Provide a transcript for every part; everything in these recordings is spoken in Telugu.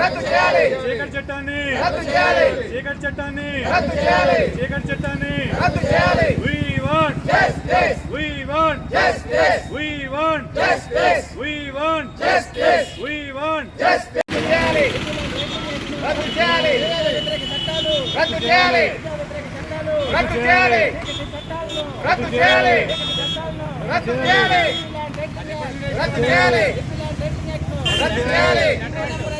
చీకటి చట్టాన్ని చీకటి చట్టాన్ని చీకటి చట్టాన్ని we want justice we want justice we want justice we want justice we want చేయాలి రద్దు చేయాలి రద్దు చేయాలి రద్దు చేయాలి రద్దు చేయాలి రద్దు చేయాలి రద్దు చేయాలి రద్దు చేయాలి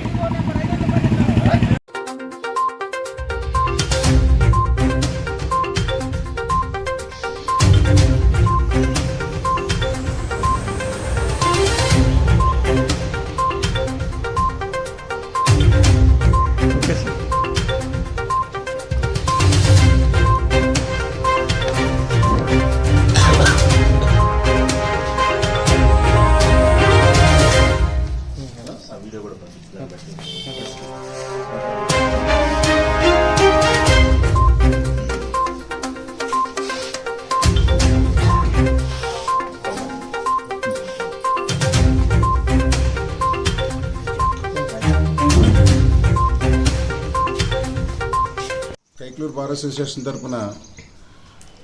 కైక్లూరు బార్ అసోసియేషన్ తరఫున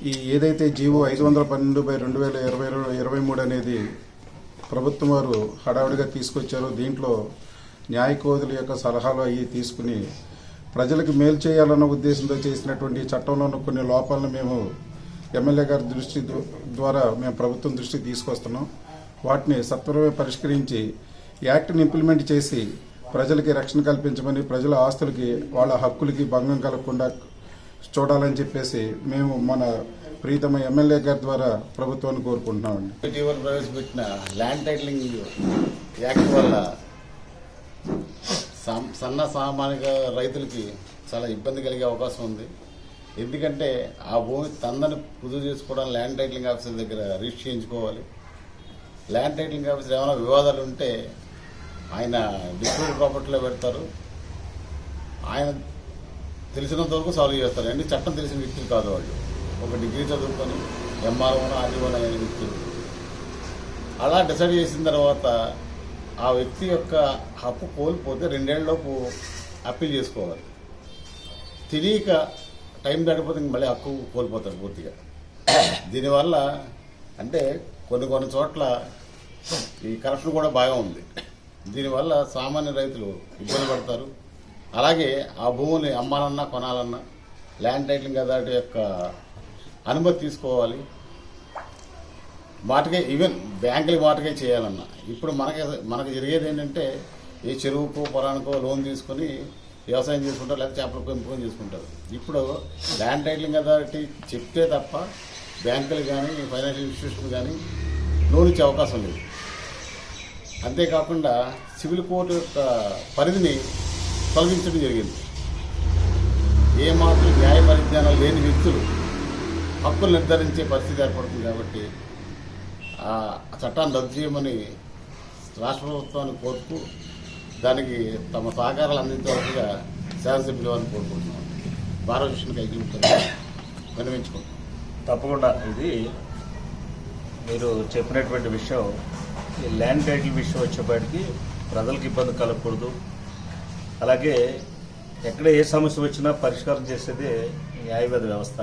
ఈ ఏదైతే జీవో ఐదు వందల పన్నెండు బై రెండు వేల ఇరవై ఇరవై మూడు అనేది ప్రభుత్వం వారు హడావిడిగా తీసుకొచ్చారో దీంట్లో న్యాయ కోదుల యొక్క సలహాలు అవి తీసుకుని ప్రజలకు మేలు చేయాలన్న ఉద్దేశంతో చేసినటువంటి చట్టంలో ఉన్న కొన్ని లోపాలను మేము ఎమ్మెల్యే గారి దృష్టి ద- ద్వారా మేము ప్రభుత్వం దృష్టికి తీసుకొస్తున్నాం. వాటిని సత్వరమే పరిష్కరించి యాక్ట్ని ఇంప్లిమెంట్ చేసి ప్రజలకి రక్షణ కల్పించమని ప్రజల ఆస్తులకి వాళ్ళ హక్కులకి భంగం కలగకుండా చూడాలని చెప్పేసి మేము మన ప్రీతమ ఎమ్మెల్యే గారి ద్వారా ప్రభుత్వాన్ని కోరుకుంటున్నామండి. ఇటీవల ప్రవేశపెట్టిన ల్యాండ్ టైటిలింగ్ యాక్ట్ వల్ల సన్న సామాన్య రైతులకి చాలా ఇబ్బంది కలిగే అవకాశం ఉంది. ఎందుకంటే ఆ భూమి తందని కుదురు చేసుకోవడం ల్యాండ్ టైటిలింగ్ ఆఫీసర్ దగ్గర రిజిస్టర్ చేయించుకోవాలి. ల్యాండ్ టైటిలింగ్ ఆఫీసర్ ఏమైనా వివాదాలు ఉంటే ఆయన డిస్ప్యూట్ ప్రాపర్టీలో పెడతారు. ఆయన తెలిసినంత వరకు సాల్వ్ చేస్తారు. అండి చట్టం తెలిసిన వ్యక్తులు కాదు వాళ్ళు. ఒక డిగ్రీ చదువుకొని ఎంఆర్ఓన ఆర్డీఓన అయిన వ్యక్తులు. అలా డిసైడ్ చేసిన తర్వాత ఆ వ్యక్తి యొక్క హక్కు కోల్పోతే రెండేళ్ళలోపు అప్పీల్ చేసుకోవాలి. తెలియక టైం దాటిపోతే ఇంక మళ్ళీ హక్కు కోల్పోతాడు పూర్తిగా. దీనివల్ల అంటే కొన్ని కొన్ని చోట్ల ఈ కరప్షన్ కూడా బాగా ఉంది. దీనివల్ల సామాన్య రైతులు ఇబ్బంది పడతారు. అలాగే ఆ భూముల్ని అమ్మాలన్నా కొనాలన్నా ల్యాండ్ టైటిలింగ్ అథారిటీ యొక్క అనుమతి తీసుకోవాలి. వాటికే ఈవెన్ బ్యాంకులు వాటికే చేయాలన్నా. ఇప్పుడు మనకి మనకు జరిగేది ఏంటంటే ఏ చెరువుకో పొలానికో లోన్ తీసుకొని వ్యవసాయం చేసుకుంటారు లేకపోతే చేపల పెంపకం చేసుకుంటారు. ఇప్పుడు ల్యాండ్ టైటిలింగ్ అథారిటీ చెప్తే తప్ప బ్యాంకులు కానీ ఫైనాన్షియల్ ఇన్స్టిట్యూషన్ కానీ లోన్ ఇచ్చే అవకాశం లేదు. అంతేకాకుండా సివిల్ కోర్టు యొక్క పరిధిని తొలగించడం జరిగింది. ఏమాత్రం న్యాయ పరిజ్ఞానం లేని వ్యక్తులు హక్కులు నిర్ధారించే పరిస్థితి ఏర్పడుతుంది కాబట్టి ఆ చట్టాన్ని రద్దు చేయమని రాష్ట్ర ప్రభుత్వాన్ని కోరుతూ దానికి తమ సహకారాలు అందించవలసిగా శాసనసభ్యుల వారిని కోరుకుంటున్నాం. భారత విషయానికి ఐక్యం విన్నవించుకుంటున్నాం తప్పకుండా. ఇది మీరు చెప్పినటువంటి విషయం ఈ ల్యాండ్ టైటిల్ విషయం వచ్చేపాటికి ప్రజలకు ఇబ్బంది కలగకూడదు. అలాగే ఎక్కడ ఏ సమస్య వచ్చినా పరిష్కారం చేసేదే న్యాయవాద వ్యవస్థ.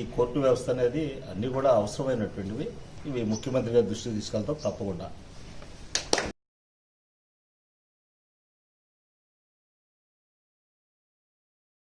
ఈ కోర్టు వ్యవస్థ అనేది అన్నీ కూడా అవసరమైనటువంటివి. ఇవి ముఖ్యమంత్రి గారి దృష్టికి తీసుకెళ్తాం తప్పకుండా.